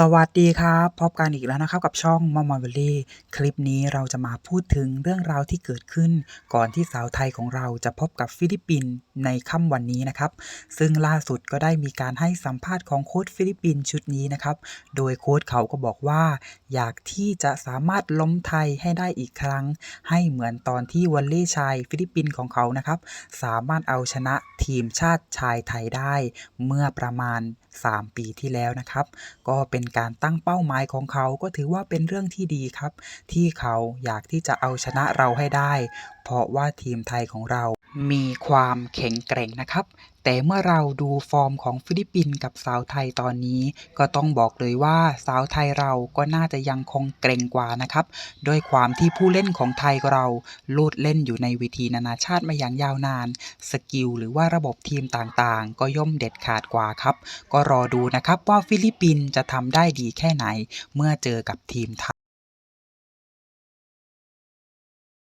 สวัสดีครับพบกันอีกแล้วนะครับกับช่องมอมอเวลี่คลิปนี้เราจะมาพูดถึงเรื่องราวที่เกิดขึ้น ก่อนที่สาวไทยของเราจะพบกับฟิลิปปินส์ในค่ำวันนี้นะครับ ซึ่งล่าสุดก็ได้มีการให้สัมภาษณ์ของโค้ชฟิลิปปินส์ชุดนี้นะครับ โดยโค้ชเขาก็บอกว่า อยากที่จะสามารถล้มไทยให้ได้อีกครั้ง ให้เหมือนตอนที่วอลเล่ชายฟิลิปปินส์ของเขานะครับ สามารถเอาชนะทีมชาติชายไทยได้ เมื่อประมาณ 3 ปีที่แล้วนะครับ ก็เป็นการตั้งเป้าหมายของเขาก็ถือว่าเป็นเรื่องที่ดีครับ ที่เขาอยากที่จะเอาชนะเราให้ได้ เพราะว่าทีมไทยของเรา มีความแข็งแกร่งนะครับ แต่เมื่อเราดูฟอร์มของฟิลิปปินส์กับสาวไทยตอนนี้ ก็ต้องบอกเลยว่าสาวไทยเราก็น่าจะยังคงเกรงกว่านะครับ ด้วยความที่ผู้เล่นของไทยเราโลดเล่นอยู่ในเวทีนานาชาติมาอย่างยาวนาน สกิลหรือว่าระบบทีมต่างๆ ก็ย่อมเด็ดขาดกว่าครับ ก็รอดูนะครับว่าฟิลิปปินส์จะทำได้ดีแค่ไหน เมื่อเจอกับทีมไทย